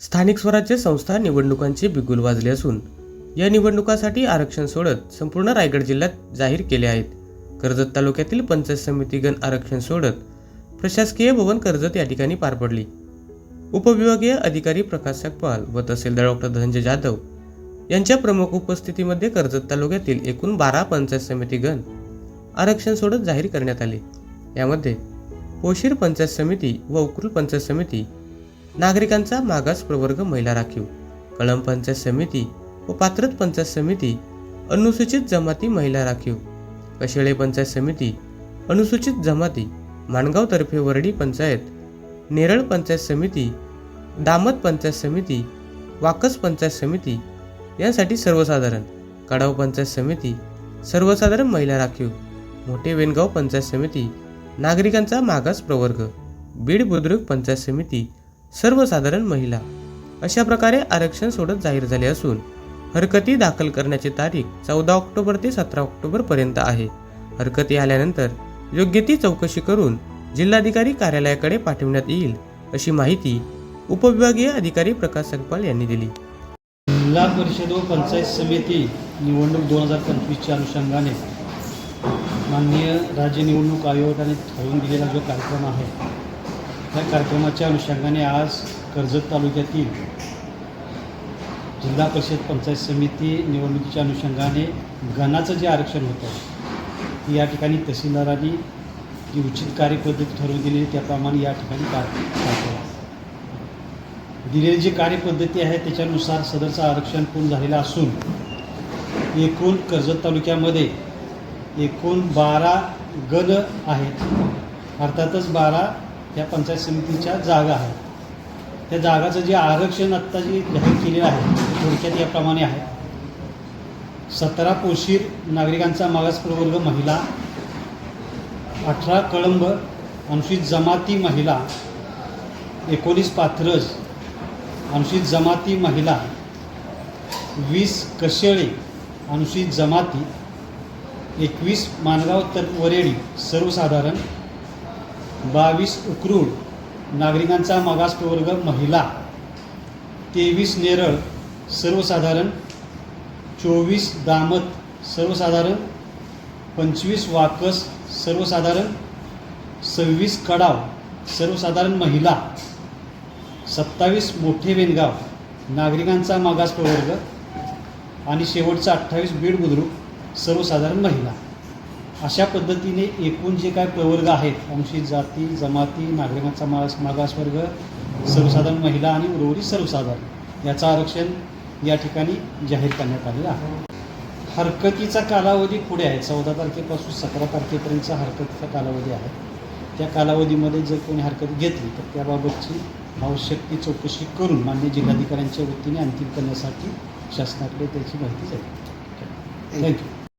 स्थानिक स्वराज्य संस्था निवडणुकांचे बिगुल वाजले असून या निवडणुकासाठी आरक्षण सोडत संपूर्ण रायगड जिल्ह्यात जाहीर केले आहेत. कर्जत तालुक्यातील पंचायत समिती गण आरक्षण सोडत प्रशासकीय भवन कर्जत या ठिकाणी पार पडली. उपविभागीय अधिकारी प्रकाश सकपाल व तहसीलदार डॉक्टर धनंजय जाधव यांच्या प्रमुख उपस्थितीमध्ये कर्जत तालुक्यातील एकूण बारा पंचायत समिती गण आरक्षण सोडत जाहीर करण्यात आले. यामध्ये पोशीर पंचायत समिती व उकरूल पंचायत समिती नागरिकांचा मागास प्रवर्ग महिला राखीव. कळम पंचायत समिती व पात्रत पंचायत समिती अनुसूचित जमाती महिला राखीव. कशेळे पंचायत समिती अनुसूचित जमाती माणगाव तर्फे वरडी पंचायत नेरळ पंचायत समिती दामत पंचायत समिती वाकस पंचायत समिती यांसाठी सर्वसाधारण. कडाव पंचायत समिती सर्वसाधारण महिला राखीव. मोठे वेनगाव पंचायत समिती नागरिकांचा मागास प्रवर्ग. बीड बुद्रुक पंचायत समिती सर्वसाधारण महिला. अशा प्रकारे आरक्षण सोडत जाहीर झाले असून हरकती दाखल करण्याची तारीख चौदा ऑक्टोबर ते सतरा ऑक्टोबर पर्यंत आहे. हरकती आल्यानंतर योग्य ती चौकशी करून जिल्हाधिकारी कार्यालयाकडे पाठवण्यात येईल अशी माहिती उपविभागीय अधिकारी प्रकाश सकपाल यांनी दिली. जिल्हा परिषद व पंचायत समिती निवडणूक दोन हजार पंचवीसच्या अनुषंगाने माननीय राज्य निवडणूक आयोगाने ठरवून दिलेला जो कार्यक्रम आहे या कार्यक्रमाच्या अनुषंगाने आज कर्जत तालुक्यातील जिल्हा परिषद पंचायत समिती निवडणुकीच्या अनुषंगाने गणाचं जे आरक्षण होतं ते या ठिकाणी तहसीलदारांनी जी उचित कार्यपद्धती ठरवून दिली त्याप्रमाणे या ठिकाणी कार्य दिलेली जी कार्यपद्धती आहे त्याच्यानुसार सदरचं आरक्षण पूर्ण झालेलं असून एकूण कर्जत तालुक्यामध्ये एकूण बारा गण आहेत. अर्थातच बारा या पंचायत समितीच्या जागा आहेत. त्या जागाचं जे आरक्षण आत्ता जे जाहीर केलेलं आहे ते थोडक्यात याप्रमाणे आहे. सतरा पोशीर नागरिकांचा मागास प्रवर्ग महिला अठरा कळंब अनुसूचित जमाती महिला एकोणीस पाथरज अनुसूचित जमाती महिला वीस कशेळे अनुसूचित जमाती एकवीस मानगाव तर वरेडी सर्वसाधारण बावीस उकरूड नागरिकांचा मागास प्रवर्ग महिला. तेवीस नेरळ सर्वसाधारण. चोवीस दामत सर्वसाधारण. पंचवीस वाकस सर्वसाधारण. सव्वीस कडाव सर्वसाधारण महिला. सत्तावीस मोठे वेनगाव नागरिकांचा मागास प्रवर्ग आणि शेवटचा अठ्ठावीस बीड बुद्रुक सर्वसाधारण महिला. अशा पद्धतीने एकूण जे काय प्रवर्ग आहेत अनुसूचित जाती जमाती नागरिकांचा मागास मागासवर्ग सर्वसाधारण महिला आणि उर्वरित सर्वसाधारण याचं आरक्षण या ठिकाणी जाहीर करण्यात आलेलं आहे. हरकतीचा कालावधी पुढे आहे. चौदा तारखेपासून सतरा तारखेपर्यंतचा हरकतीचा कालावधी आहे. त्या कालावधीमध्ये जर कोणी हरकत घेतली तर त्याबाबतची आवश्यक ती चौकशी करून मान्य जिल्हाधिकाऱ्यांच्या वतीने अंतिम करण्यासाठी शासनाकडे त्याची माहिती जाईल थँक्यू